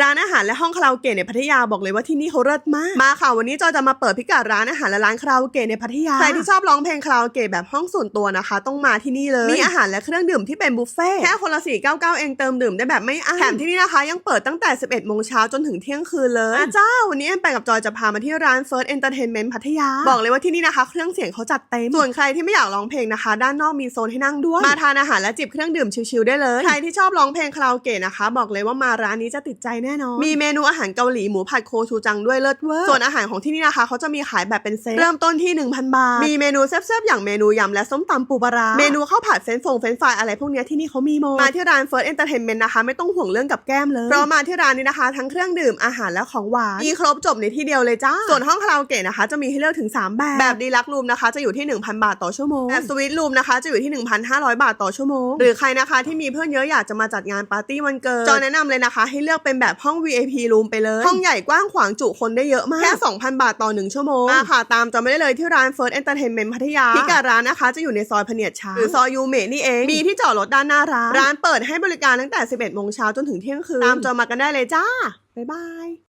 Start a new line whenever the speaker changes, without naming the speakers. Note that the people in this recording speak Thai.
ร้านอาหารและห้องคาราโอเกะในพัทยาบอกเลยว่าที่นี่เขาเลิศมาก มาค่ะวันนี้จอยจะมาเปิดพิกัดร้านอาหารและร้านคาราโอเกะในพัทยา ใครที่ชอบร้องเพลงคาราโอเกะแบบห้องส่วนตัวนะคะ ต้องมาที่นี่เลย มีอาหารและเครื่องดื่มที่เป็นบุฟเฟ่ต์แค่คนละ499เองเติมดื่มได้แบบไม่อั้นแถมที่นี่นะคะ ยังเปิดตั้งแต่ 11โมงเช้าจนถึงเที่ยงคืนเลยอาจ้าวันนี้แอมไปกับจอยจะพามาที่ร้าน First Entertainment พัทยา บอกเลยว่าที่นี่นะคะ เครื่องเสียงเขาจัดเต็มส่วนใครที่ไม่อยากร้องเพลงนะคะ ด้านนอกมีโซนให้นั่งด้วยมาทานอาหารและจิบเครื่องดื่มชิลๆได้เลยใครที่ชอบร้องเพลงคาราโอเกะนะคะ บอกเลยว่ามาร้านนี้จะติดใจแน่นอน มีเมนูอาหารเกาหลีหมูผัดโคชูจังด้วยเลิศเวอร์ส่วนอาหารของที่นี่นะคะเขาจะมีขายแบบเป็นเซตเริ่มต้นที่ 1,000 บาท มีเมนูแซ่บๆอย่างเมนูยำและส้มตำปูปลาร้าเมนูข้าวผัดเฟรนช์ฟงเฟรนช์ฟรายอะไรพวกเนี้ยที่นี่เขามีหมดมาที่ร้าน First Entertainment นะคะ ไม่ต้องห่วงเรื่องกับแก้มเลยเพราะมาที่ร้านนี้นะคะ ทั้งเครื่องดื่มอาหารและของหวานมีครบจบในที่เดียวเลยจ้าส่วนห้องคาราโอเกะนะคะ จะมีให้เลือกถึง 3 แบบแบบดีลักรูมนะคะจะอยู่ที่ 1,000 บาทต่อชั่วโมงแบบสวีทรูมนะคะจะอยู่ที่ 1,500 บาทต่อชั่วโมง หรือใครนะคะที่มีเพื่อนเยอะอยากจะมาจัดงานปาร์ตี้วันเกิดจอยแนะนำเลยนะคะ ให้เลือกเป็นแบบห้อง VIP รูมไปเลย ห้องใหญ่กว้างขวางจุคนได้เยอะมาก แค่ 2,000 บาทต่อ 1 ชั่วโมงมาค่ะ ตามจอยไม่ได้เลยที่ร้าน First Entertainment พัทยา พิกัดร้านนะคะ จะอยู่ในซอยพเนียดช้างหรือซอยยูเมะนี่เอง มีที่จอดรถด้านหน้าร้าน ร้านเปิดให้บริการตั้งแต่ 11โมงเช้าจนถึงเที่ยงคืน ตามจอยมากันได้เลยจ้า บ๊ายบาย